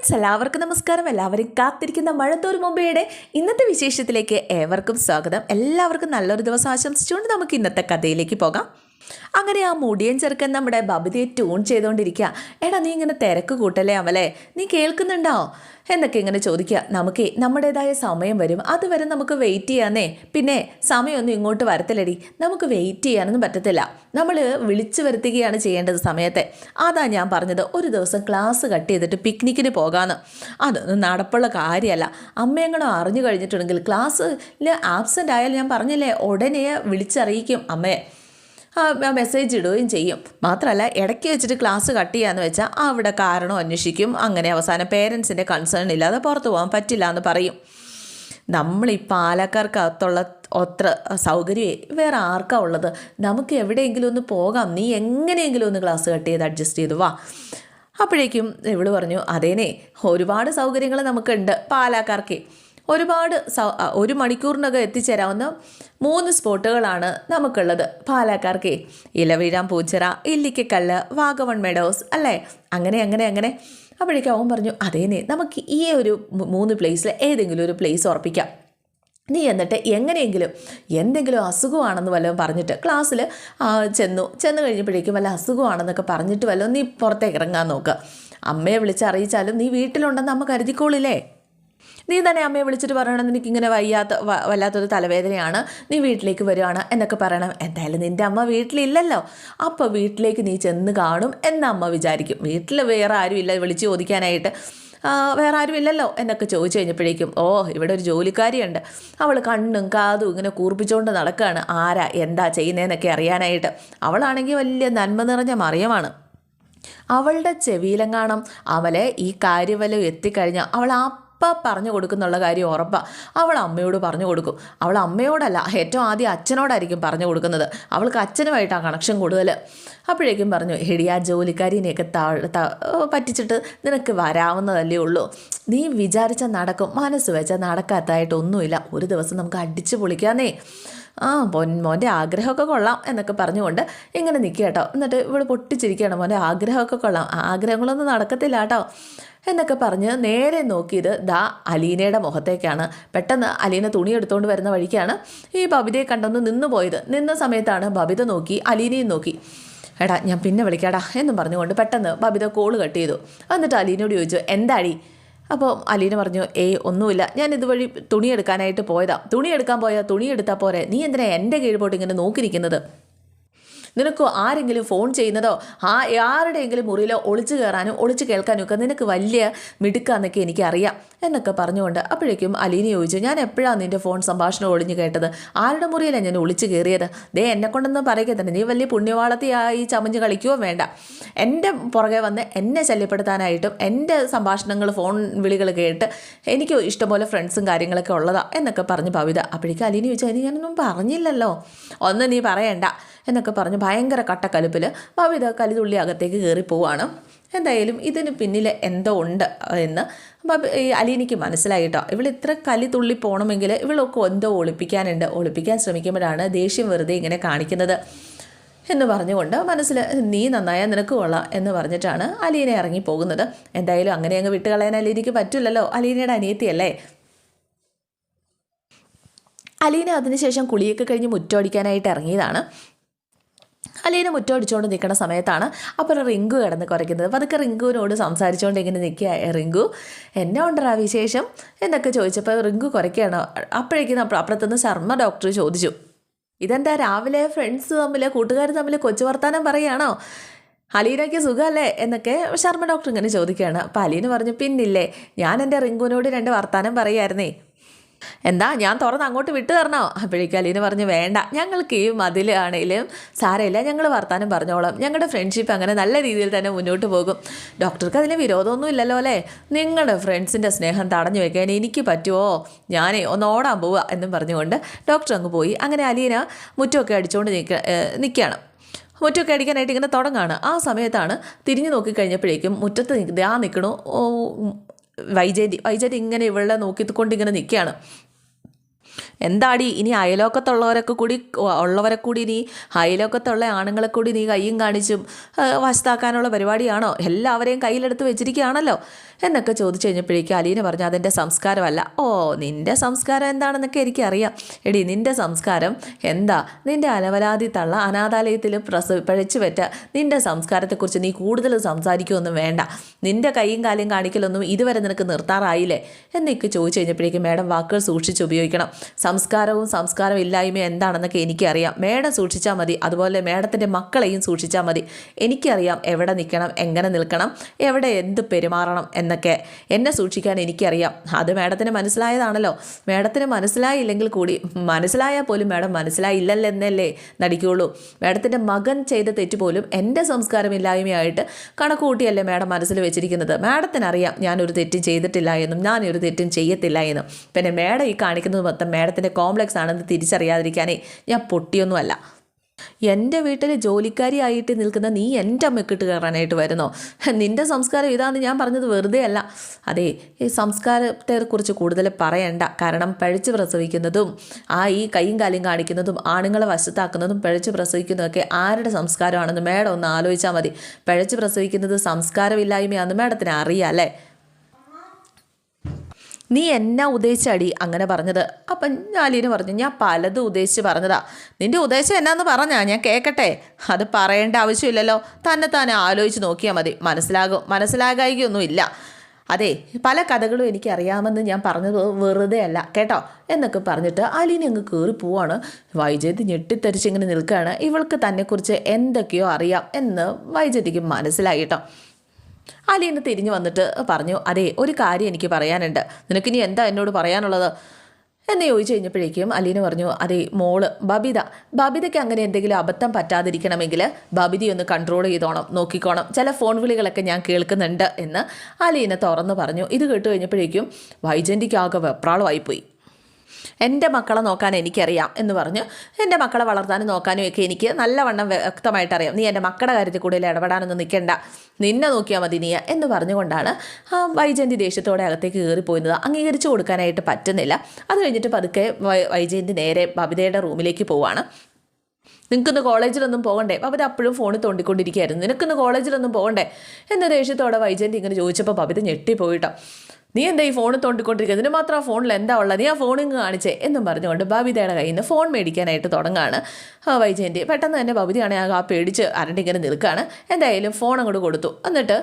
Friends എല്ലാവർക്കും നമസ്കാരം. എല്ലാവരും കാത്തിരിക്കുന്ന മഴത്തൂർ മുംബൈയുടെ ഇന്നത്തെ വിശേഷത്തിലേക്ക് ഏവർക്കും സ്വാഗതം. എല്ലാവർക്കും നല്ലൊരു ദിവസം ആശംസിച്ചുകൊണ്ട് നമുക്ക് ഇന്നത്തെ കഥയിലേക്ക് പോകാം. അങ്ങനെ ആ മുടിയൻ ചെറുക്കൻ നമ്മുടെ ബബിതയെ ട്യൂൺ ചെയ്തുകൊണ്ടിരിക്കുക എടാ നീ ഇങ്ങനെ തിരക്ക് കൂട്ടല്ലേ അവലെ നീ കേൾക്കുന്നുണ്ടോ? എന്നൊക്കെ ഇങ്ങനെ ചോദിക്കുക നമുക്ക് നമ്മുടേതായ സമയം വരും. അതുവരെ നമുക്ക് വെയിറ്റ് ചെയ്യാന്നേ. പിന്നെ സമയമൊന്നും ഇങ്ങോട്ട് വരത്തില്ലടി. നമുക്ക് വെയിറ്റ് ചെയ്യാനൊന്നും പറ്റത്തില്ല. നമ്മൾ വിളിച്ചു വരുത്തുകയാണ് ചെയ്യേണ്ടത് സമയത്തെ. അതാ ഞാൻ പറഞ്ഞത്. ഒരു ദിവസം ക്ലാസ് കട്ട് ചെയ്തിട്ട് പിക്നിക്കിന് പോകാമെന്ന് അതൊന്നും നടപ്പുള്ള കാര്യമല്ല അമ്മയെങ്ങനോ അറിഞ്ഞു കഴിഞ്ഞിട്ടുണ്ടെങ്കിൽ ക്ലാസ്സിൽ ആബ്സെന്റ് ആയാൽ ഞാൻ പറഞ്ഞില്ലേ? ഉടനെ വിളിച്ചറിയിക്കും അമ്മയെ. മെസ്സേജ് ഇടുകയും ചെയ്യും. മാത്രമല്ല ഇടയ്ക്ക് വെച്ചിട്ട് ക്ലാസ് കട്ട് ചെയ്യാന്ന് വെച്ചാൽ അവിടെ കാരണം അന്വേഷിക്കും. അങ്ങനെ അവസാനം പേരൻസിന്റെ കൺസേൺ ഇല്ലാതെ പുറത്തു പോകാൻ പറ്റില്ല എന്ന് പറയും. നമ്മൾ ഈ പാലക്കാർക്കകത്തുള്ള ഒത്ര സൗകര്യമേ വേറെ ആർക്കാ ഉള്ളത്? നമുക്ക് എവിടെയെങ്കിലും ഒന്ന് പോകാം. നീ എങ്ങനെയെങ്കിലും ഒന്ന് ക്ലാസ് കട്ട് ചെയ്ത് അഡ്ജസ്റ്റ് ചെയ്തു വാ. അപ്പോഴേക്കും ഇവൾ പറഞ്ഞു അതേനെ ഒരുപാട് സൗകര്യങ്ങൾ നമുക്കുണ്ട് പാലാക്കാർക്ക്. ഒരുപാട് ഒരു മണിക്കൂറിനകം എത്തിച്ചേരാവുന്ന മൂന്ന് സ്പോട്ടുകളാണ് നമുക്കുള്ളത്. പാലാക്കാർക്കേ ഇലവീഴാം പൂച്ചിറ ഇല്ലിക്കക്കല്ല് വാഗവൺ മെഡോസ് അല്ലേ? അങ്ങനെ അങ്ങനെ അങ്ങനെ. അപ്പോഴേക്കും അവൻ പറഞ്ഞു അതേനെ നമുക്ക് ഈ ഒരു മൂന്ന് പ്ലേസിൽ ഏതെങ്കിലും ഒരു പ്ലേസ് ഉറപ്പിക്കാം. നീ എന്നിട്ട് എങ്ങനെയെങ്കിലും എന്തെങ്കിലും അസുഖമാണെന്ന് വല്ലതും പറഞ്ഞിട്ട് ക്ലാസ്സിൽ ചെന്നു. ചെന്ന് കഴിഞ്ഞപ്പോഴേക്കും വല്ല അസുഖമാണെന്നൊക്കെ പറഞ്ഞിട്ട് വല്ലതും നീ പുറത്തേക്ക് ഇറങ്ങാൻ നോക്കുക അമ്മയെ വിളിച്ചറിയിച്ചാലും നീ വീട്ടിലുണ്ടെന്ന് അമ്മ കരുതിക്കോളില്ലേ? നീ തന്നെ അമ്മയെ വിളിച്ചിട്ട് പറയണം ഇങ്ങനെ വയ്യാത്ത വല്ലാത്തൊരു തലവേദനയാണ്. നീ വീട്ടിലേക്ക് വരുവാണ് എന്നൊക്കെ പറയണം. എന്തായാലും നിന്റെ അമ്മ വീട്ടിലില്ലല്ലോ. അപ്പോൾ വീട്ടിലേക്ക് നീ ചെന്ന് കാണും എന്ന് അമ്മ വിചാരിക്കും. വീട്ടിൽ വേറെ ആരുമില്ല വിളിച്ച് ചോദിക്കാനായിട്ട്. വേറെ ആരുമില്ലല്ലോ എന്നൊക്കെ ചോദിച്ചു കഴിഞ്ഞപ്പോഴേക്കും ഓ ഇവിടെ ഒരു ജോലിക്കാരിയുണ്ട്. അവൾ കണ്ണും കാതും ഇങ്ങനെ കൂർപ്പിച്ചുകൊണ്ട് നടക്കുകയാണ് ആരാ എന്താ ചെയ്യുന്നതെന്നൊക്കെ അറിയാനായിട്ട്. അവളാണെങ്കിൽ വലിയ നന്മ നിറഞ്ഞ മറിയമാണ്. അവളുടെ ചെവിയിലെങ്ങാണം അവളെ ഈ കാര്യവലം എത്തിക്കഴിഞ്ഞാൽ അവൾ ആ അപ്പം പറഞ്ഞു കൊടുക്കുന്നുള്ള കാര്യം ഉറപ്പാണ് അവൾ അമ്മയോട് പറഞ്ഞു കൊടുക്കും. അവൾ അമ്മയോടല്ല ഏറ്റവും ആദ്യം അച്ഛനോടായിരിക്കും പറഞ്ഞു കൊടുക്കുന്നത്. അവൾക്ക് അച്ഛനുമായിട്ടാണ് കണക്ഷൻ കൂടുതൽ അപ്പോഴേക്കും പറഞ്ഞു എടി ആ ജോലിക്കാരിനെയൊക്കെ പറ്റിച്ചിട്ട് നിനക്ക് വരാവുന്നതല്ലേ ഉള്ളൂ. നീ വിചാരിച്ചാൽ നടക്കും മനസ്സ് വെച്ചാൽ നടക്കാത്തതായിട്ടൊന്നുമില്ല ഒരു ദിവസം നമുക്ക് അടിച്ചു പൊളിക്കാന്നേ. ആ പൊൻ മോന്റെ ആഗ്രഹമൊക്കെ കൊള്ളാം എന്നൊക്കെ പറഞ്ഞുകൊണ്ട് ഇങ്ങനെ നിൽക്കുക കേട്ടോ. എന്നിട്ട് ഇവിടെ പൊട്ടിച്ചിരിക്കുകയാണ് മോന്റെ ആഗ്രഹമൊക്കെ കൊള്ളാം. ആഗ്രഹങ്ങളൊന്നും നടക്കത്തില്ല കേട്ടോ. എന്നൊക്കെ പറഞ്ഞ് നേരെ നോക്കിയത് ദാ അലീനയുടെ മുഖത്തേക്കാണ്. പെട്ടെന്ന് അലീന തുണി എടുത്തുകൊണ്ട് വരുന്ന വഴിക്കാണ് ഈ ബബിതയെ കണ്ടൊന്ന് നിന്ന് പോയത്. നിന്ന സമയത്താണ് ബബിത നോക്കി അലീനയും നോക്കി. എടാ ഞാൻ പിന്നെ വിളിക്കാടാ എന്നും പറഞ്ഞുകൊണ്ട് പെട്ടെന്ന് ബബിത കോൾ കട്ട് ചെയ്തു. എന്നിട്ട് അലീനയോട് ചോദിച്ചു എന്താടി? അപ്പോൾ അലീന പറഞ്ഞു ഏയ് ഒന്നുമില്ല. ഞാൻ ഇതുവഴി തുണി എടുക്കാനായിട്ട് പോയതാ. തുണി എടുക്കാൻ പോയാൽ തുണി എടുത്താൽ പോരെ. നീ എന്തിനാ എന്റെ കീഴ്പോട്ട് ഇങ്ങനെ നോക്കിയിരിക്കുന്നത്? നിനക്ക് ആരെങ്കിലും ഫോൺ ചെയ്യുന്നതോ? ആ ആരുടെയെങ്കിലും മുറിയിലോ ഒളിച്ചു കയറാനും ഒളിച്ചു കേൾക്കാനും ഒക്കെ നിനക്ക് വലിയ മിടുക്കാന്നൊക്കെ എനിക്കറിയാം എന്നൊക്കെ പറഞ്ഞുകൊണ്ട് അപ്പോഴേക്കും അലീന ചോദിച്ചു ഞാൻ എപ്പോഴാണ് നിന്റെ ഫോൺ സംഭാഷണം ഒളിഞ്ഞു കേട്ടത്? ആരുടെ മുറിയിലാണ് ഞാൻ ഒളിച്ചു കയറിയത്? ദേ എന്നെ കൊണ്ടൊന്നും പറയുക തന്നെ നീ വലിയ പുണ്യവാളത്തിയായി ചമഞ്ഞ് കളിക്കുകയോ വേണ്ട. എന്റെ പുറകെ വന്ന് എന്നെ ശല്യപ്പെടുത്താനായിട്ടും എന്റെ സംഭാഷണങ്ങൾ ഫോൺ വിളികൾ കേട്ട് എനിക്ക് ഇഷ്ടംപോലെ ഫ്രണ്ട്സും കാര്യങ്ങളൊക്കെ ഉള്ളതാ എന്നൊക്കെ പറഞ്ഞ് ഭവിത അപ്പോഴേക്കും അലീന ചോദിച്ചു അതിന് ഞാനൊന്നും പറഞ്ഞില്ലല്ലോ. ഒന്ന് നീ പറയണ്ട എന്നൊക്കെ പറഞ്ഞ് ഭയങ്കര കട്ടക്കലുപ്പിൽ ഭവിത കലിതുള്ളി അകത്തേക്ക് കയറി പോവാണ്. എന്തായാലും ഇതിന് പിന്നിൽ എന്തോ ഉണ്ട് എന്ന് ഈ അലീനിക്ക് മനസ്സിലായിട്ടോ. ഇവൾ ഇത്ര കലി തുള്ളി പോകണമെങ്കിൽ ഇവളൊക്കെ എന്തോ ഒളിപ്പിക്കാനുണ്ട്. ഒളിപ്പിക്കാൻ ശ്രമിക്കുമ്പോഴാണ് ദേഷ്യം വെറുതെ ഇങ്ങനെ കാണിക്കുന്നത്. എന്ന് പറഞ്ഞുകൊണ്ട് മനസ്സിൽ നീ നന്നായാൽ നിനക്ക് കൊള്ളാം എന്ന് പറഞ്ഞിട്ടാണ് അലീന ഇറങ്ങി പോകുന്നത് എന്തായാലും അങ്ങനെ അങ്ങ് വിട്ടുകളയാൻ അലീനയ്ക്ക് പറ്റില്ലല്ലോ. അലീനയുടെ അനിയത്തിയല്ലേ? അലീന അതിനുശേഷം കുളിയൊക്കെ കഴിഞ്ഞ് മുറ്റോടിക്കാനായിട്ട് ഇറങ്ങിയതാണ്. അലീന മുറ്റമടിച്ചുകൊണ്ട് നിൽക്കുന്ന സമയത്താണ് അപ്പോൾ റിങ്കു കിടന്ന് കുറയ്ക്കുന്നത്. പതുക്കെ റിങ്കുവിനോട് സംസാരിച്ചുകൊണ്ട് ഇങ്ങനെ നിൽക്കുക റിങ്കു എന്നെ ഉണ്ടറാ വിശേഷം? എന്നൊക്കെ ചോദിച്ചപ്പോൾ റിങ്കു കുറയ്ക്കുകയാണ്. അപ്പോഴേക്കും അപ്പുറത്തുനിന്ന് ശർമ്മ ഡോക്ടർ ചോദിച്ചു ഇതെന്താ രാവിലെ ഫ്രണ്ട്സ് തമ്മിൽ കൂട്ടുകാർ തമ്മിൽ കൊച്ചു വർത്താനം പറയുകയാണോ? അലീനയ്ക്ക് സുഖമല്ലേ? എന്നൊക്കെ ശർമ്മ ഡോക്ടർ ഇങ്ങനെ ചോദിക്കുകയാണ്. അപ്പോൾ അലീന പറഞ്ഞു പിന്നില്ലേ ഞാൻ എന്റെ റിങ്കുവിനോട് രണ്ട് വർത്താനം പറയായിരുന്നേ എന്താ ഞാൻ തുറന്ന് അങ്ങോട്ട് വിട്ടു തരണോ? അപ്പോഴേക്കും അലീന പറഞ്ഞു വേണ്ട ഞങ്ങൾക്ക് ഈ മതിലാണേലും സാരമില്ല ഞങ്ങൾ വർത്താനം പറഞ്ഞോളാം. ഞങ്ങളുടെ ഫ്രണ്ട്ഷിപ്പ് അങ്ങനെ നല്ല രീതിയിൽ തന്നെ മുന്നോട്ട് പോകും. ഡോക്ടർക്ക് അതിന് വിരോധമൊന്നും ഇല്ലല്ലോ അല്ലേ? നിങ്ങളുടെ ഫ്രണ്ട്സിന്റെ സ്നേഹം തടഞ്ഞു വെക്കാൻ എനിക്ക് പറ്റുമോ ഞാനേ ഒന്ന് ഓടാൻ പോവുക എന്നും പറഞ്ഞുകൊണ്ട് ഡോക്ടർ അങ്ങ് പോയി. അങ്ങനെ അലീന മുറ്റമൊക്കെ അടിച്ചുകൊണ്ട് നിൽക്ക നിൽക്കുകയാണ് മുറ്റമൊക്കെ അടിക്കാനായിട്ട് ഇങ്ങനെ തുടങ്ങാണ്. ആ സമയത്താണ് തിരിഞ്ഞു നോക്കിക്കഴിഞ്ഞപ്പോഴേക്കും മുറ്റത്ത് ആ നിൽക്കണു വൈജയന്തി വൈജയന്തി ഇങ്ങനെ ഇവളെ നോക്കിക്കൊണ്ടിങ്ങനെ നിൽക്കുകയാണ് എന്താടി ഇനി അയലോക്കത്തുള്ളവരൊക്കെ കൂടി ഉള്ളവരെ കൂടി നീ അയലോക്കത്തുള്ള ആണുങ്ങളെ കൂടി നീ കയ്യും കാണിച്ചും വശത്താക്കാനുള്ള പരിപാടിയാണോ? എല്ലാവരെയും കയ്യിലെടുത്ത് വെച്ചിരിക്കുകയാണല്ലോ. എന്നൊക്കെ ചോദിച്ചു കഴിഞ്ഞപ്പോഴേക്കും അലീന പറഞ്ഞു അതെന്റെ സംസ്കാരമല്ല. ഓ നിന്റെ സംസ്കാരം എന്താണെന്നൊക്കെ എനിക്കറിയാം. എടി നിന്റെ സംസ്കാരം എന്താ? നിന്റെ അനവരാതി തള്ള അനാഥാലയത്തിൽ പ്രസ പഴച്ചു പറ്റ നിന്റെ സംസ്കാരത്തെക്കുറിച്ച് നീ കൂടുതൽ സംസാരിക്കുകയൊന്നും വേണ്ട. നിന്റെ കൈയും കാലും കാണിക്കലൊന്നും ഇതുവരെ നിനക്ക് നിർത്താറായില്ലേ? എന്നൊക്കെ ചോദിച്ചു കഴിഞ്ഞപ്പോഴേക്കും മാഡം വാക്കുകൾ സൂക്ഷിച്ച് ഉപയോഗിക്കണം. സംസ്കാരവും സംസ്കാരം ഇല്ലായ്മയും എന്താണെന്നൊക്കെ എനിക്കറിയാം. മേഡം സൂക്ഷിച്ചാൽ മതി. അതുപോലെ മേഡത്തിന്റെ മക്കളെയും സൂക്ഷിച്ചാൽ മതി. എനിക്കറിയാം എവിടെ നിൽക്കണം എങ്ങനെ നിൽക്കണം എവിടെ എന്ത് പെരുമാറണം എന്നൊക്കെ എന്നെ സൂക്ഷിക്കാൻ എനിക്കറിയാം. അത് മേഡത്തിന് മനസ്സിലായതാണല്ലോ. മേഡത്തിന് മനസ്സിലായില്ലെങ്കിൽ കൂടി മനസ്സിലായാൽ പോലും മേഡം മനസ്സിലായില്ലല്ലെന്നല്ലേ നടിക്കുള്ളൂ. മേഡത്തിന്റെ മകൻ ചെയ്ത തെറ്റ് പോലും എന്റെ സംസ്കാരമില്ലായ്മയായിട്ട് കണക്കുകൂട്ടിയല്ലേ മേഡം മനസ്സിൽ വെച്ചിരിക്കുന്നത്. മേഡത്തിനറിയാം ഞാനൊരു തെറ്റും ചെയ്തിട്ടില്ല എന്നും ഞാനൊരു തെറ്റും ചെയ്യത്തില്ല എന്നും. പിന്നെ മേഡം ഈ കാണിക്കുന്നത് മൊത്തം മേഡത്തിന്റെ കോംപ്ലക്സ് ആണെന്ന് തിരിച്ചറിയാതിരിക്കാനേ ഞാൻ പൊട്ടിയൊന്നുമല്ല. എന്റെ വീട്ടിൽ ജോലിക്കാരിയായിട്ട് നിൽക്കുന്ന നീ എന്റെ അമ്മക്കിട്ട് കയറാനായിട്ട് വരുന്നോ? നിന്റെ സംസ്കാരം ഇതാന്ന് ഞാൻ പറഞ്ഞത് വെറുതെ അല്ല അതെ ഈ സംസ്കാരത്തെക്കുറിച്ച് കൂടുതൽ പറയണ്ട. കാരണം പഴിച്ച് പ്രസവിക്കുന്നതും ആ ഈ കൈയും കാലും കാണിക്കുന്നതും ആണുങ്ങളെ വശത്താക്കുന്നതും പഴിച്ച് പ്രസവിക്കുന്നതൊക്കെ ആരുടെ സംസ്കാരമാണെന്ന് മേഡം ഒന്ന് ആലോചിച്ചാൽ മതി. പഴിച്ച് പ്രസവിക്കുന്നത് സംസ്കാരമില്ലായ്മയാണെന്ന് മേഡത്തിന് അറിയാം അല്ലേ? നീ എന്നാ ഉദ്ദേശിച്ചടി? അങ്ങനെ പറഞ്ഞത്. അപ്പം ഞാലീന് പറഞ്ഞു ഞാൻ പലതും ഉദ്ദേശിച്ച് പറഞ്ഞതാ. നിന്റെ ഉദ്ദേശം എന്നാന്ന് പറഞ്ഞാ ഞാൻ കേൾക്കട്ടെ അത് പറയേണ്ട ആവശ്യമില്ലല്ലോ. തന്നെ തന്നെ ആലോചിച്ച് നോക്കിയാൽ മതി. മനസ്സിലാകും. മനസ്സിലാകായികയൊന്നും ഇല്ല അതെ പല കഥകളും എനിക്കറിയാമെന്ന് ഞാൻ പറഞ്ഞത് വെറുതെ അല്ല കേട്ടോ? എന്നൊക്കെ പറഞ്ഞിട്ട് അലീന അങ്ങ് കയറി പോവാണ്. വൈജയന്തി ഞെട്ടിത്തരിച്ചിങ്ങനെ നിൽക്കുകയാണ്. ഇവൾക്ക് തന്നെക്കുറിച്ച് എന്തൊക്കെയോ അറിയാം എന്ന് വൈജയന്തിക്ക് മനസ്സിലായി കേട്ടോ. അലീന തിരിഞ്ഞു വന്നിട്ട് പറഞ്ഞു അതെ ഒരു കാര്യം എനിക്ക് പറയാനുണ്ട്. നിനക്കിനി എന്താ എന്നോട് പറയാനുള്ളത്? എന്ന് ചോദിച്ചു കഴിഞ്ഞപ്പോഴേക്കും അലീന പറഞ്ഞു അതെ മോൾ ബബിത. ബബിതയ്ക്ക് അങ്ങനെ എന്തെങ്കിലും അബദ്ധം പറ്റാതിരിക്കണമെങ്കിൽ ബബിതയൊന്ന് കൺട്രോൾ ചെയ്തോണം നോക്കിക്കോണം. ചില ഫോൺ വിളികളൊക്കെ ഞാൻ കേൾക്കുന്നുണ്ട് എന്ന് അലീന തുറന്നു പറഞ്ഞു. ഇത് കേട്ട് കഴിഞ്ഞപ്പോഴേക്കും വൈജന്തിക്കാകെ വെപ്രാളമായിപ്പോയി. എന്റെ മക്കളെ നോക്കാൻ എനിക്കറിയാം എന്ന് പറഞ്ഞു എന്റെ മക്കളെ വളർത്താനും നോക്കാനും ഒക്കെ എനിക്ക് നല്ലവണ്ണം വ്യക്തമായിട്ട് അറിയാം നീ എന്റെ മക്കളുടെ കാര്യത്തിൽ കൂടുതൽ ഇടപെടാനൊന്നും നിൽക്കണ്ട. നിന്നെ നോക്കിയാൽ മതി നീ എന്ന് പറഞ്ഞുകൊണ്ടാണ് വൈജയന്തി ദേഷ്യത്തോടെ അകത്തേക്ക് കയറിപ്പോയിരുന്നത് അംഗീകരിച്ചു കൊടുക്കാനായിട്ട് പറ്റുന്നില്ല. അത് കഴിഞ്ഞിട്ട് പതുക്കെ വൈജയന്തി നേരെ ബബിതയുടെ റൂമിലേക്ക് പോവാണ്. നിനക്കിന്ന് കോളേജിലൊന്നും പോകണ്ടേ? ബബിത അപ്പോഴും ഫോണിൽ തോണ്ടിക്കൊണ്ടിരിക്കുകയായിരുന്നു. നിനക്കിന്ന് കോളേജിലൊന്നും പോകണ്ടേ? എന്ന ദേഷ്യത്തോടെ വൈജയന്തി ഇങ്ങനെ ചോദിച്ചപ്പോൾ ബബിത ഞെട്ടിപ്പോയിട്ടോ നീ എന്താ ഈ ഫോൺ തോണ്ടിക്കൊണ്ടിരിക്കുന്നത്? ഇതിന് മാത്രം ആ ഫോണിൽ എന്താ ഉള്ളത്? നീ ആ ഫോണിങ് കാണിച്ചേ എന്നും പറഞ്ഞുകൊണ്ട് ബബിതയുടെ കയ്യിൽ നിന്ന് ഫോൺ മേടിക്കാനായിട്ട് തുടങ്ങുകയാണ് ആ വൈജയന്തി പെട്ടെന്ന് തന്നെ ബബിതയാണെങ്കിൽ ആ പേടിച്ച് അരണ്ടിങ്ങനെ നിൽക്കുകയാണ് എന്തായാലും ഫോൺ അങ്ങോട്ട് കൊടുത്തു. എന്നിട്ട്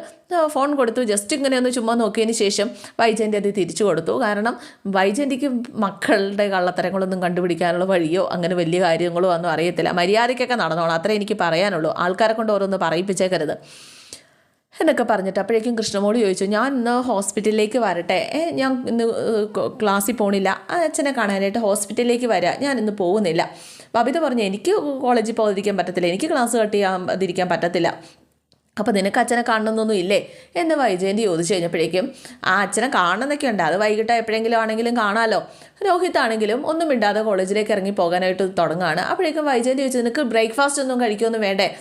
ഫോൺ കൊടുത്തു. ജസ്റ്റ് ഇങ്ങനെ ഒന്ന് ചുമ്മാ നോക്കിയതിന് ശേഷം വൈജയന്തി അത് തിരിച്ചു കൊടുത്തു. കാരണം വൈജയന്തിക്ക് മക്കളുടെ കള്ളത്തരങ്ങളൊന്നും കണ്ടുപിടിക്കാനുള്ള വഴിയോ അങ്ങനെ വലിയ കാര്യങ്ങളോ ഒന്നും അറിയത്തില്ല. മര്യാദയ്ക്കൊക്കെ നടന്നോളാം അത്രേ എനിക്ക് പറയാനുള്ളൂ. ആൾക്കാരെ കൊണ്ട് ഓരോന്ന് പറയിപ്പിച്ചേക്കരുത്. എന്നൊക്കെ പറഞ്ഞിട്ട് അപ്പോഴേക്കും കൃഷ്ണമോളി ചോദിച്ചു ഞാൻ ഇന്ന് ഹോസ്പിറ്റലിലേക്ക് വരട്ടെ. ഞാൻ ഇന്ന് ക്ലാസ്സിൽ പോണില്ല. അച്ഛനെ കാണാനായിട്ട് ഹോസ്പിറ്റലിലേക്ക് വരാം. ഞാൻ ഇന്ന് പോകുന്നില്ല. അബിത പറഞ്ഞു എനിക്ക് കോളേജിൽ പോകാതിരിക്കാൻ പറ്റത്തില്ല. എനിക്ക് ക്ലാസ് കട്ട് ചെയ്യാതിരിക്കാൻ പറ്റത്തില്ല. അപ്പോൾ നിനക്ക് അച്ഛനെ കാണണമെന്നൊന്നും ഇല്ലേ? എന്ന് വൈജയന്തി ചോദിച്ചു കഴിഞ്ഞപ്പോഴേക്കും ആ അച്ഛനെ കാണണമെന്നൊക്കെ ഉണ്ട്. അത് വൈകിട്ട് എപ്പോഴെങ്കിലും ആണെങ്കിലും കാണാമല്ലോ രോഹിത് ആണെങ്കിലും ഒന്നും ഇണ്ടാതെ കോളേജിലേക്ക് ഇറങ്ങി പോകാനായിട്ട് തുടങ്ങുകയാണ് അപ്പോഴേക്കും വൈജയന്തി ചോദിച്ചു നിനക്ക് ബ്രേക്ക്ഫാസ്റ്റ് ഒന്നും കഴിക്കുമൊന്നും വേണ്ടേ?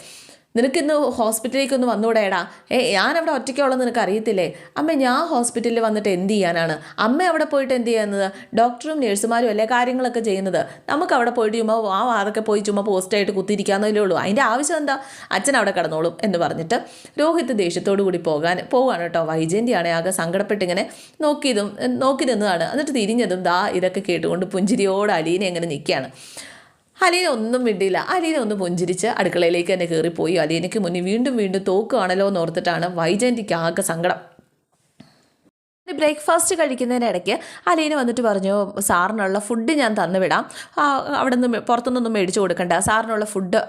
നിനക്കിന്ന് ഹോസ്പിറ്റലിലേക്ക് ഒന്ന് വന്നൂടേടാ. ഏ ഞാനവിടെ ഒറ്റയ്ക്കുള്ളത് നിനക്ക് അറിയത്തില്ലേ അമ്മ ഞാൻ ഹോസ്പിറ്റലിൽ വന്നിട്ട് എന്ത് ചെയ്യാനാണ്? അമ്മ അവിടെ പോയിട്ട് എന്ത് ചെയ്യുന്നത്? ഡോക്ടറും നഴ്സുമാരും അല്ലേ കാര്യങ്ങളൊക്കെ ചെയ്യുന്നത്. നമുക്ക് അവിടെ പോയിട്ട് ചുമ്മാ ആ അതൊക്കെ പോയി ചുമ്മാ പോസ്റ്റായിട്ട് കുത്തിയിരിക്കാന്നല്ലേ ഉള്ളൂ. അതിന്റെ ആവശ്യം എന്താ? അച്ഛൻ അവിടെ കിടന്നോളും എന്ന് പറഞ്ഞിട്ട് രോഹിത് ദേഷ്യത്തോടു കൂടി പോകാൻ പോവാണ് കേട്ടോ. വൈജയന്തിയാണ് ആകെ സങ്കടപ്പെട്ടിങ്ങനെ നോക്കിയതും നോക്കി നിന്നതാണ്. എന്നിട്ട് തിരിഞ്ഞതും ദാ ഇതൊക്കെ കേട്ടുകൊണ്ട് പുഞ്ചിരിയോട് അലീന എങ്ങനെ നിൽക്കുകയാണ്. അലീന ഒന്നും മിണ്ടിയില്ല. അലീന ഒന്ന് പുഞ്ചിരിച്ച് അടുക്കളയിലേക്ക് തന്നെ കയറിപ്പോയി അലീനയ്ക്ക് മുന്നിൽ വീണ്ടും വീണ്ടും തോക്കുകയാണല്ലോ എന്ന് ഓർത്തിട്ടാണ് വൈജയന്തിക്ക് ആകെ സങ്കടം. ബ്രേക്ക്ഫാസ്റ്റ് കഴിക്കുന്നതിനിടയ്ക്ക് അലീന വന്നിട്ട് പറഞ്ഞു സാറിനുള്ള ഫുഡ് ഞാൻ തന്നുവിടാം. അവിടെ നിന്ന് പുറത്തുനിന്നൊന്നും മേടിച്ചു കൊടുക്കണ്ട. സാറിനുള്ള ഫുഡ്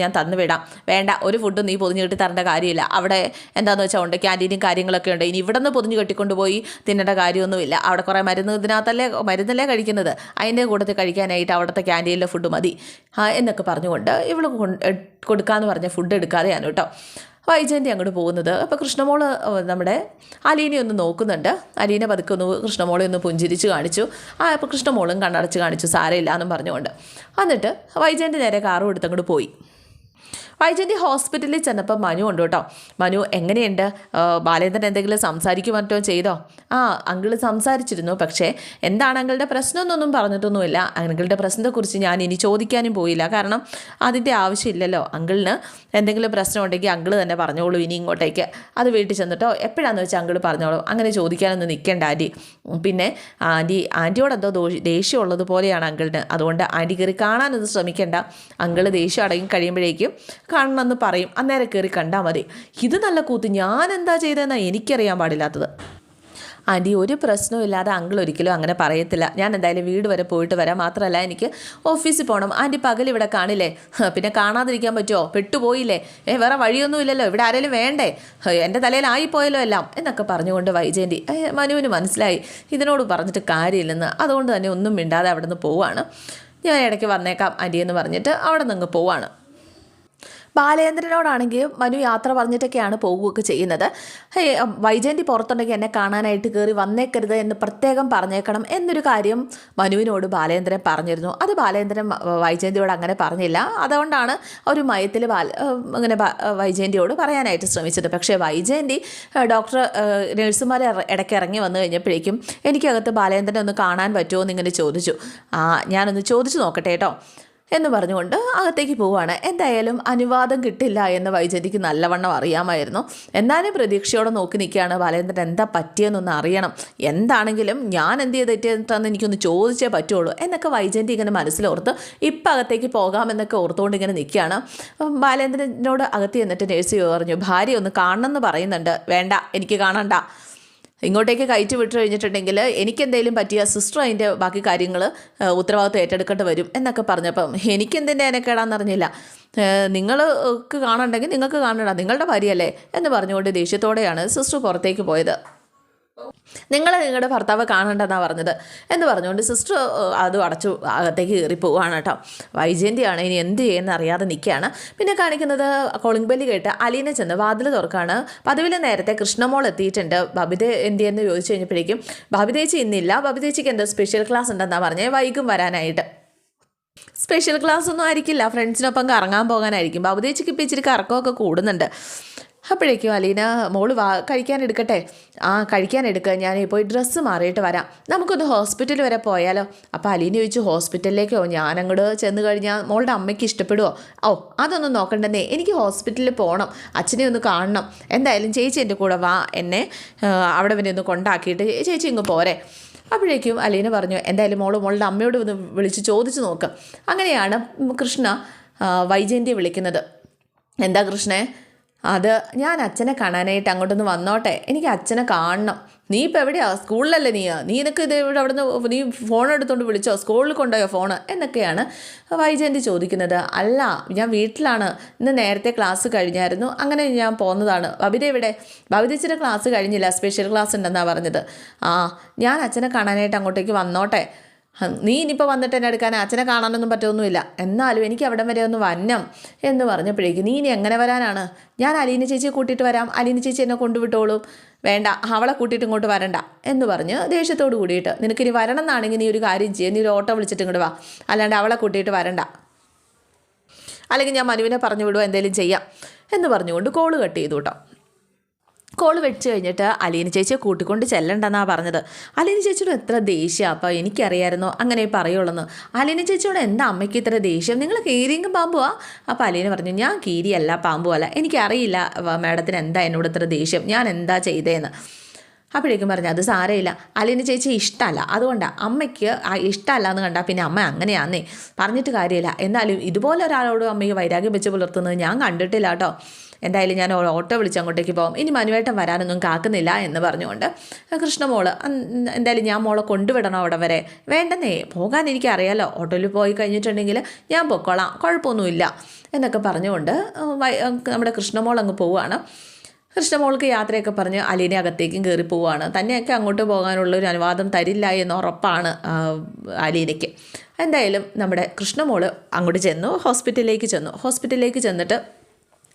ഞാൻ തന്നുവിടാം. വേണ്ട ഒരു ഫുഡ് നീ പൊതിഞ്ഞ് കെട്ടി തരേണ്ട കാര്യമില്ല. അവിടെ എന്താണെന്ന് വെച്ചാൽ ഉണ്ട് ക്യാന്റീനും കാര്യങ്ങളൊക്കെ ഉണ്ട്. ഇനി ഇവിടെ നിന്ന് പൊതിഞ്ഞ് കെട്ടിക്കൊണ്ടുപോയി തിന്നേണ്ട കാര്യമൊന്നുമില്ല. അവിടെ കുറേ മരുന്ന് ഇതിനകത്തല്ലേ മരുന്നല്ലേ കഴിക്കുന്നത്. അതിന്റെ കൂട്ടത്തിൽ കഴിക്കാനായിട്ട് അവിടുത്തെ ക്യാന്റീനിലെ ഫുഡ് മതി. എന്നൊക്കെ പറഞ്ഞുകൊണ്ട് ഇവൾ കൊടുക്കാമെന്ന് പറഞ്ഞ ഫുഡ് എടുക്കാതെയാണ് കേട്ടോ. വൈജയന്തി അങ്ങോട്ട് പോകുന്നത്. അപ്പോൾ കൃഷ്ണമോൾ നമ്മുടെ അലീനെ ഒന്ന് നോക്കുന്നുണ്ട്. അലീനെ പതുക്കെ ഒന്ന് കൃഷ്ണമോളെ ഒന്ന് പുഞ്ചിരിച്ച് കാണിച്ചു. ആ അപ്പോൾ കൃഷ്ണമോളും കണ്ണടച്ച് കാണിച്ചു സാരമില്ല എന്നും പറഞ്ഞുകൊണ്ട്. എന്നിട്ട് വൈജയന്തി നേരെ കാറും എടുത്ത് അങ്ങോട്ട് പോയി. വൈജയന്തി ഹോസ്പിറ്റലിൽ ചെന്നപ്പോൾ മനു ഉണ്ട് കേട്ടോ. മനു എങ്ങനെയുണ്ട്? ബാലേന്ദ്രൻ എന്തെങ്കിലും സംസാരിക്കുക മറ്റോ ചെയ്തോ? ആ അങ്കിൾ സംസാരിച്ചിരുന്നു. പക്ഷേ എന്താണ് അങ്കിളുടെ പ്രശ്നം എന്നൊന്നും പറഞ്ഞിട്ടൊന്നുമില്ല. അങ്കിളുടെ പ്രശ്നത്തെക്കുറിച്ച് ഞാൻ ഇനി ചോദിക്കാനും പോയില്ല. കാരണം അതിന്റെ ആവശ്യമില്ലല്ലോ. അങ്കിളിന് എന്തെങ്കിലും പ്രശ്നം ഉണ്ടെങ്കിൽ അങ്കിൾ തന്നെ പറഞ്ഞോളൂ ഇനി ഇങ്ങോട്ടേക്ക്. അത് വീട്ടിൽ ചെന്നിട്ടോ എപ്പോഴാണെന്ന് വെച്ചാൽ അങ്കിൾ പറഞ്ഞോളൂ. അങ്ങനെ ചോദിക്കാനൊന്നും നിൽക്കേണ്ട ആന്റി. പിന്നെ ആന്റി ആന്റിയോട് എന്തോ ദോഷ ദേഷ്യമുള്ളത് പോലെയാണ് അങ്കിളിന്. അതുകൊണ്ട് ആന്റി കയറി കാണാനൊന്നും ശ്രമിക്കേണ്ട. അങ്കിൾ ദേഷ്യം അടങ്ങി കഴിയുമ്പോഴേക്കും കാണണമെന്ന് പറയും. അന്നേരം കയറി കണ്ടാൽ മതി. ഇത് നല്ല കൂത്ത്. ഞാൻ എന്താ ചെയ്തതെന്നാണ് എനിക്കറിയാൻ പാടില്ലാത്തത്. ആന്റി ഒരു പ്രശ്നവും ഇല്ലാതെ അങ്കിൾ ഒരിക്കലും അങ്ങനെ പറയത്തില്ല. ഞാൻ എന്തായാലും വീട് വരെ പോയിട്ട് വരാം. മാത്രമല്ല എനിക്ക് ഓഫീസിൽ പോകണം ആന്റി പകൽ ഇവിടെ കാണില്ലേ? പിന്നെ കാണാതിരിക്കാൻ പറ്റുമോ പെട്ടുപോയില്ലേ? ഏ വേറെ വഴിയൊന്നും ഇല്ലല്ലോ. ഇവിടെ ആരെങ്കിലും വേണ്ടേ? എന്റെ തലയിലായിപ്പോയല്ലോ എല്ലാം. എന്നൊക്കെ പറഞ്ഞുകൊണ്ട് വൈജയന്തി മനുവിന് മനസ്സിലായി. ഇതിനോട് പറഞ്ഞിട്ട് കാര്യമില്ലെന്ന്. അതുകൊണ്ട് തന്നെ ഒന്നും മിണ്ടാതെ അവിടെ നിന്ന് പോവാണ്. ഞാൻ ഇടയ്ക്ക് വന്നേക്കാം എന്ന് പറഞ്ഞിട്ട് അവിടെ നിന്ന് പോവാണ്. ബാലേന്ദ്രനോടാണെങ്കിൽ മനു യാത്ര പറഞ്ഞിട്ടൊക്കെയാണ് പോവുകയൊക്കെ ചെയ്യുന്നത്. വൈജയന്തി പുറത്തുണ്ടെങ്കിൽ എന്നെ കാണാനായിട്ട് കയറി വന്നേക്കരുത് എന്ന് പ്രത്യേകം പറഞ്ഞേക്കണം എന്നൊരു കാര്യം മനുവിനോട് ബാലേന്ദ്രൻ പറഞ്ഞിരുന്നു. അത് ബാലേന്ദ്രൻ വൈജയന്തിയോട് അങ്ങനെ പറഞ്ഞില്ല. അതുകൊണ്ടാണ് ഒരു മയത്തിൽ ബാല ഇങ്ങനെ വൈജയന്തിയോട് പറയാനായിട്ട് ശ്രമിച്ചത്. പക്ഷേ വൈജയന്തി ഡോക്ടർ നേഴ്സുമാരെ ഇടയ്ക്ക് ഇറങ്ങി വന്നു കഴിഞ്ഞപ്പോഴേക്കും എനിക്കകത്ത് ബാലേന്ദ്രനെ ഒന്ന് കാണാൻ പറ്റുമോ എന്നിങ്ങനെ ചോദിച്ചു. ആ ഞാനൊന്ന് ചോദിച്ചു നോക്കട്ടെ കേട്ടോ. എന്ന് പറഞ്ഞുകൊണ്ട് അകത്തേക്ക് പോവുകയാണ്. എന്തായാലും അനുവാദം കിട്ടില്ല എന്ന് വൈജന്തിക്ക് നല്ലവണ്ണം അറിയാമായിരുന്നു. എന്നാലും പ്രതീക്ഷയോടെ നോക്കി നിൽക്കുകയാണ്. ബാലേന്ദ്രൻ എന്താ പറ്റിയെന്നൊന്ന് അറിയണം. എന്താണെങ്കിലും ഞാൻ എന്ത് ചെയ്ത് തെറ്റിയെന്ന് എനിക്കൊന്ന് ചോദിച്ചേ പറ്റുള്ളൂ എന്നൊക്കെ വൈജന്തി ഇങ്ങനെ മനസ്സിലോർത്ത് ഇപ്പം അകത്തേക്ക് പോകാമെന്നൊക്കെ ഓർത്തുകൊണ്ട് ഇങ്ങനെ നിൽക്കുകയാണ്. ബാലേന്ദ്രനോട് അകത്ത് ചെന്നിട്ട് നേഴ്സ് പറഞ്ഞു ഭാര്യ ഒന്ന് കാണണമെന്ന് പറയുന്നുണ്ട്. വേണ്ട എനിക്ക് കാണണ്ട. ഇങ്ങോട്ടേക്ക് കയറ്റി വിട്ടു കഴിഞ്ഞിട്ടുണ്ടെങ്കിൽ എനിക്കെന്തെങ്കിലും പറ്റിയ സിസ്റ്റർ അതിന്റെ ബാക്കി കാര്യങ്ങൾ ഉത്തരവാദിത്വം ഏറ്റെടുക്കേണ്ടി വരും എന്നൊക്കെ പറഞ്ഞപ്പം എനിക്കെന്തിന്റെ കേടാന്ന് അറിഞ്ഞില്ല നിങ്ങൾക്ക് കാണണ്ടെങ്കിൽ നിങ്ങൾക്ക് കാണണ്ട നിങ്ങളുടെ ഭാര്യയല്ലേ എന്ന് പറഞ്ഞുകൊണ്ട് ദേഷ്യത്തോടെയാണ് സിസ്റ്റർ പുറത്തേക്ക് പോയത്. നിങ്ങൾ നിങ്ങളുടെ ഭർത്താവ് കാണണ്ടെന്നാണ് പറഞ്ഞത്. എന്ന് പറഞ്ഞുകൊണ്ട് സിസ്റ്റർ അത് അടച്ചു അകത്തേക്ക് കയറി പോവുകയാണ് കേട്ടോ. വൈജയന്തിയാണ് ഇനി എന്ത് ചെയ്യുന്ന അറിയാതെ നിൽക്കുകയാണ് പിന്നെ കാണിക്കുന്നത് കോളിംഗ് ബെല്ല് കേട്ട് അലീനെ ചെന്ന് വാതിൽ തുറക്കാണ്. പതിവിൽ നേരത്തെ കൃഷ്ണമോൾ എത്തിയിട്ടുണ്ട്. ബബിത എന്തിയെന്ന് ചോദിച്ചു കഴിഞ്ഞപ്പോഴേക്കും ബബിതേച്ചി ഇന്നില്ല. ബബിതേച്ചിക്ക് എന്തോ സ്പെഷ്യൽ ക്ലാസ് ഉണ്ടെന്നാണ് പറഞ്ഞത് വൈകും വരാനായിട്ട്. സ്പെഷ്യൽ ക്ലാസ് ഒന്നും ആയിരിക്കില്ല. ഫ്രണ്ട്സിനൊപ്പം കറങ്ങാൻ പോകാനായിരിക്കും. ബബുദേച്ചിക്ക് ഇപ്പം ഇച്ചിരി കറക്കമൊക്കെ കൂടുന്നുണ്ട്. അപ്പോഴേക്കും അലീന മോൾ വാ കഴിക്കാൻ എടുക്കട്ടെ. ആ കഴിക്കാൻ എടുക്കുക ഞാൻ പോയി ഡ്രസ്സ് മാറിയിട്ട് വരാം. നമുക്കൊന്ന് ഹോസ്പിറ്റൽ വരെ പോയാലോ? അപ്പോൾ അലീന ചോദിച്ചു ഹോസ്പിറ്റലിലേക്കോ? ഞാൻ അങ്ങോട്ട് ചെന്ന് കഴിഞ്ഞാൽ മോളുടെ അമ്മയ്ക്ക് ഇഷ്ടപ്പെടുമോ ഓ അതൊന്നും നോക്കണ്ടെന്നേ. എനിക്ക് ഹോസ്പിറ്റലിൽ പോകണം അച്ഛനെ ഒന്ന് കാണണം. എന്തായാലും ചേച്ചി എന്റെ കൂടെ വാ. എന്നെ അവിടെ വരെ ഒന്ന് കൊണ്ടാക്കിയിട്ട് ചേച്ചി ഇങ്ങ് പോരെ. അപ്പോഴേക്കും അലീന പറഞ്ഞു എന്തായാലും മോൾ മോളുടെ അമ്മയോട് ഒന്ന് വിളിച്ച് ചോദിച്ചു നോക്കാം. അങ്ങനെയാണ് കൃഷ്ണ വൈജയന്തി വിളിക്കുന്നത്. എന്താ കൃഷ്ണേ? അത് ഞാൻ അച്ഛനെ കാണാനായിട്ട് അങ്ങോട്ടൊന്ന് വന്നോട്ടെ. എനിക്ക് അച്ഛനെ കാണണം. നീ ഇപ്പോൾ എവിടെയാ? സ്കൂളിലല്ലേ നീ നീ നിനക്ക് ഇത് ഇവിടെ അവിടുന്ന് നീ ഫോൺ എടുത്തുകൊണ്ട് വിളിച്ചോ? സ്കൂളിൽ കൊണ്ടുപോയോ ഫോണ് എന്നൊക്കെയാണ് വൈജയന്തി ചോദിക്കുന്നത്. അല്ല ഞാൻ വീട്ടിലാണ്. ഇന്ന് നേരത്തെ ക്ലാസ് കഴിഞ്ഞായിരുന്നു. അങ്ങനെ ഞാൻ പോകുന്നതാണ് ബബിത ഇവിടെ ബബിതച്ചിന്റെ ക്ലാസ് കഴിഞ്ഞില്ല. സ്പെഷ്യൽ ക്ലാസ് ഉണ്ടെന്നാണ് പറഞ്ഞത്. ആ ഞാൻ അച്ഛനെ കാണാനായിട്ട് അങ്ങോട്ടേക്ക് വന്നോട്ടെ. നീ ഇനിയിപ്പോൾ വന്നിട്ട് എന്നെ എടുക്കാൻ അച്ഛനെ കാണാനൊന്നും പറ്റൊന്നുമില്ല. എന്നാലും എനിക്ക് അവിടം വരെ ഒന്ന് വന്നം എന്ന് പറഞ്ഞപ്പോഴേക്കും നീ ഇനി എങ്ങനെ വരാനാണ്? ഞാൻ അലീന ചേച്ചിയെ കൂട്ടിയിട്ട് വരാം. അലീന ചേച്ചി എന്നെ കൊണ്ടുവിട്ടോളും. വേണ്ട അവളെ കൂട്ടിയിട്ട് ഇങ്ങോട്ട് വരണ്ട എന്ന് പറഞ്ഞ് ദേഷ്യത്തോട് കൂടിയിട്ട് നിനക്കിനി വരണം എന്നാണെങ്കിൽ നീ ഒരു കാര്യം ചെയ്യുക നീ ഒരു ഓട്ടോ വിളിച്ചിട്ട് ഇങ്ങോട്ട് വാ. അല്ലാണ്ട് അവളെ കൂട്ടിയിട്ട് വരണ്ട. അല്ലെങ്കിൽ ഞാൻ മനുവിനെ പറഞ്ഞു വിടുവോ? എന്തെങ്കിലും ചെയ്യാം എന്ന് പറഞ്ഞുകൊണ്ട് കോൾ കട്ട് ചെയ്തു കേട്ടോ. കോൾ വെച്ച് കഴിഞ്ഞിട്ട് അലീന ചേച്ചിയെ കൂട്ടിക്കൊണ്ട് ചെല്ലണ്ടെന്നാണ് പറഞ്ഞത്. അലീന ചേച്ചിയോട് എത്ര ദേഷ്യം അപ്പോൾ എനിക്കറിയായിരുന്നു അങ്ങനെ പറയുള്ളൂ അലീന ചേച്ചിയോട് എന്താ അമ്മയ്ക്ക് ഇത്ര ദേഷ്യം? നിങ്ങൾ കീരിയെങ്കിലും പാമ്പുവാ? അപ്പോൾ അലീന പറഞ്ഞു ഞാൻ കീരിയല്ല പാമ്പുവല്ല. എനിക്കറിയില്ല മാഡത്തിന് എന്താ എന്നോട് ഇത്ര ദേഷ്യം? ഞാൻ എന്താ ചെയ്തേന്ന്? അപ്പോഴേക്കും പറഞ്ഞു അത് സാരമില്ല. അലീന ചേച്ചി ഇഷ്ടമല്ല അതുകൊണ്ടാണ് അമ്മയ്ക്ക് ആ ഇഷ്ടമല്ല എന്ന് കണ്ടാൽ പിന്നെ അമ്മ അങ്ങനെയാന്നേ. പറഞ്ഞിട്ട് കാര്യമില്ല. എന്നാലും ഇതുപോലെ ഒരാളോട് അമ്മയ്ക്ക് വൈരാഗ്യം വെച്ച് പുലർത്തുന്നത് ഞാൻ കണ്ടിട്ടില്ല കേട്ടോ. എന്തായാലും ഞാൻ ഓട്ടോ വിളിച്ച് അങ്ങോട്ടേക്ക് പോകും ഇനി മനുവേട്ടൻ വരാനൊന്നും കാക്കുന്നില്ല എന്ന് പറഞ്ഞുകൊണ്ട് കൃഷ്ണമോൾ "ഉം, എന്തായാലും ഞാൻ മോളെ കൊണ്ടുവിടണം അവിടെ വരെ. വേണ്ടെന്നേ പോകാൻ എനിക്കറിയാലോ. ഓട്ടോയിൽ പോയി കഴിഞ്ഞിട്ടുണ്ടെങ്കിൽ ഞാൻ പൊക്കോളാം. കുഴപ്പമൊന്നുമില്ല. എന്നൊക്കെ പറഞ്ഞുകൊണ്ട് നമ്മുടെ കൃഷ്ണമോൾ അങ്ങ് പോവുകയാണ്. കൃഷ്ണമോൾക്ക് യാത്രയൊക്കെ പറഞ്ഞ് അലീനെ അകത്തേക്കും കയറി പോവുകയാണ്. തന്നെയൊക്കെ അങ്ങോട്ട് പോകാനുള്ള ഒരു അനുവാദം തരില്ല എന്ന് ഉറപ്പാണ് അലീനയ്ക്ക്. എന്തായാലും നമ്മുടെ കൃഷ്ണമോൾ അങ്ങോട്ട് ചെന്നു. ഹോസ്പിറ്റലിലേക്ക് ചെന്നു. ഹോസ്പിറ്റലിലേക്ക് ചെന്നിട്ട്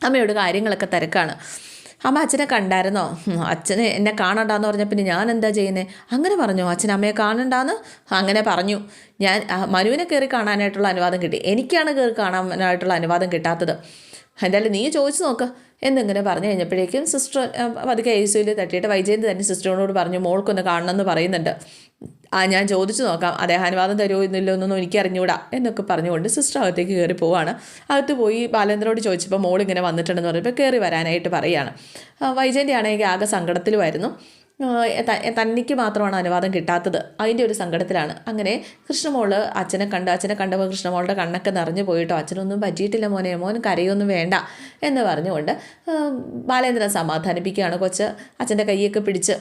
അമ്മയോട് കാര്യങ്ങളൊക്കെ തിരക്കാണ്. അമ്മ അച്ഛനെ കണ്ടായിരുന്നോ? അച്ഛന് എന്നെ കാണണ്ടാന്ന് പറഞ്ഞാൽ പിന്നെ ഞാൻ എന്താ ചെയ്യുന്നത് അങ്ങനെ പറഞ്ഞു. അച്ഛൻ അമ്മയെ കാണണ്ടാന്ന് അങ്ങനെ പറഞ്ഞു. ഞാൻ മനുവിനെ കയറി കാണാനായിട്ടുള്ള അനുവാദം കിട്ടി. എനിക്കാണ് കയറി കാണാനായിട്ടുള്ള അനുവാദം കിട്ടാത്തത്. എന്തായാലും നീ ചോദിച്ചു നോക്ക്. എന്നിങ്ങനെ പറഞ്ഞു കഴിഞ്ഞപ്പോഴേക്കും സിസ്റ്റർ പതുക്കെ ഐ സിയിൽ തട്ടിയിട്ട് വൈജയന്ത് തന്നെ സിസ്റ്ററിനോട് പറഞ്ഞു മോൾക്കൊന്ന് കാണണമെന്ന് പറയുന്നുണ്ട്. ആ ഞാൻ ചോദിച്ചു നോക്കാം അദ്ദേഹം അനുവാദം തരുമോ എന്നില്ലോ എന്നൊന്നും എനിക്ക് അറിഞ്ഞൂടാ എന്നൊക്കെ പറഞ്ഞുകൊണ്ട് സിസ്റ്റർ അകത്തേക്ക് കയറി പോവാണ്. അകത്ത് പോയി ബാലേന്ദ്രനോട് ചോദിച്ചപ്പോൾ മോൾ ഇങ്ങനെ വന്നിട്ടുണ്ടെന്ന് പറഞ്ഞപ്പോൾ കയറി വരാനായിട്ട് പറയുകയാണ് വൈജയന്റെ ആണെങ്കിൽ ആകെ സങ്കടത്തിലുമായിരുന്നു. തന്നിക്ക് മാത്രമാണ് അനുവാദം കിട്ടാത്തത്. അതിന്റെ ഒരു സങ്കടത്തിലാണ്. അങ്ങനെ കൃഷ്ണമോൾ അച്ഛനെ കണ്ട് അച്ഛനെ കണ്ടപ്പോൾ കൃഷ്ണമോളുടെ കണ്ണൊക്കെ നിറഞ്ഞു പോയിട്ടോ അച്ഛനൊന്നും പറ്റിയിട്ടില്ല മോനെ മോൻ കരയൊന്നും വേണ്ട എന്ന് പറഞ്ഞുകൊണ്ട് ബാലേന്ദ്രൻ സമാധാനിപ്പിക്കുകയാണ് കൊച്ച്. അച്ഛന്റെ കൈയൊക്കെ പിടിച്ച്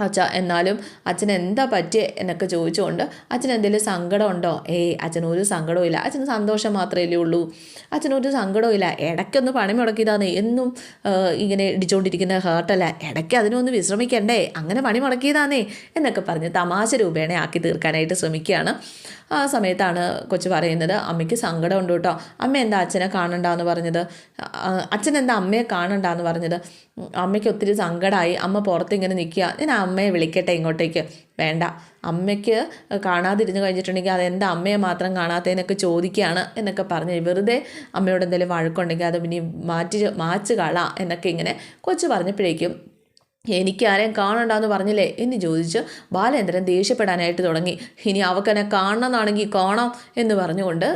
അച്ഛ എന്നാലും അച്ഛൻ എന്താ പറ്റിയേ എന്നൊക്കെ ചോദിച്ചുകൊണ്ട് അച്ഛൻ എന്തെങ്കിലും സങ്കടമുണ്ടോ? ഏയ് അച്ഛൻ ഒരു സങ്കടവും ഇല്ല അച്ഛന് സന്തോഷം മാത്രമേ ഉള്ളൂ. അച്ഛനൊരു സങ്കടവും ഇല്ല ഇടയ്ക്കൊന്ന് പണി മുടക്കിയതാണ് എന്നും ഇങ്ങനെ ഇടിച്ചുകൊണ്ടിരിക്കുന്ന ഹേർട്ടല്ല. ഇടയ്ക്ക് അതിനൊന്ന് വിശ്രമിക്കണ്ടേ? അങ്ങനെ പണി മുടക്കിയതാന്നേ എന്നൊക്കെ പറഞ്ഞ് തമാശ രൂപേണ ആക്കി തീർക്കാനായിട്ട് ശ്രമിക്കുകയാണ്. ആ സമയത്താണ് കൊച്ചു പറയുന്നത് അമ്മയ്ക്ക് സങ്കടമുണ്ട് കേട്ടോ. അമ്മ എന്താ അച്ഛനെ കാണണ്ടെന്ന് പറഞ്ഞത്? അച്ഛൻ എന്താ അമ്മയെ കാണണ്ടെന്ന് പറഞ്ഞത്? അമ്മയ്ക്ക് ഒത്തിരി സങ്കടമായി അമ്മ പുറത്തിങ്ങനെ നിൽക്കുക. ഞാൻ അമ്മയെ വിളിക്കട്ടെ ഇങ്ങോട്ടേക്ക്. വേണ്ട. അമ്മയ്ക്ക് കാണാതിരുന്ന് കഴിഞ്ഞിട്ടുണ്ടെങ്കിൽ അതെന്താ അമ്മയെ മാത്രം കാണാത്തതിനൊക്കെ ചോദിക്കുകയാണ് എന്നൊക്കെ പറഞ്ഞ് വെറുതെ അമ്മയോട് എന്തെങ്കിലും വഴക്കുണ്ടെങ്കിൽ അത് ഇനി മാറ്റി മാച്ച് കള എന്നൊക്കെ ഇങ്ങനെ കൊച്ചു പറഞ്ഞപ്പോഴേക്കും എനിക്ക് ആരെയും കാണണ്ടെന്ന് പറഞ്ഞില്ലേ? എന്ന് ചോദിച്ച് ബാലേന്ദ്രൻ ദേഷ്യപ്പെടാനായിട്ട് തുടങ്ങി. ഇനി അവക്കെന്നെ കാണണമെന്നാണെങ്കിൽ കാണാം എന്ന് പറഞ്ഞുകൊണ്ട്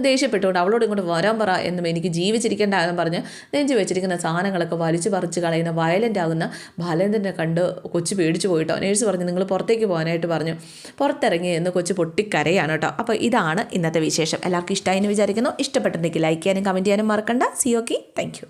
ദേഷ്യപ്പെട്ടുകൊണ്ട് അവളോട് ഇങ്ങോട്ട് വരാൻ പറ എന്നും എനിക്ക് ജീവിച്ചിരിക്കേണ്ട എന്ന് പറഞ്ഞ് നെഞ്ചു വെച്ചിരിക്കുന്ന സാധനങ്ങളൊക്കെ വലിച്ചു പറിച്ച് കളയുന്ന വയലന്റ് ആകുന്ന ബാലേന്ദ്രനെ കണ്ട് കൊച്ചു പേടിച്ചു പോയിട്ടോ. നേഴ്സ് പറഞ്ഞു നിങ്ങൾ പുറത്തേക്ക് പോകാനായിട്ട് പറഞ്ഞു. പുറത്തിറങ്ങി എന്ന് കൊച്ചു പൊട്ടിക്കരയാണ് കേട്ടോ. അപ്പോൾ ഇതാണ് ഇന്നത്തെ വിശേഷം. എല്ലാവർക്കും ഇഷ്ടമായി എന്ന് വിചാരിക്കുന്നു. ഇഷ്ടപ്പെട്ടിട്ടുണ്ടെങ്കിൽ ലൈക്ക് ചെയ്യാനും കമന്റ് ചെയ്യാനും മറക്കണ്ട. C okay thank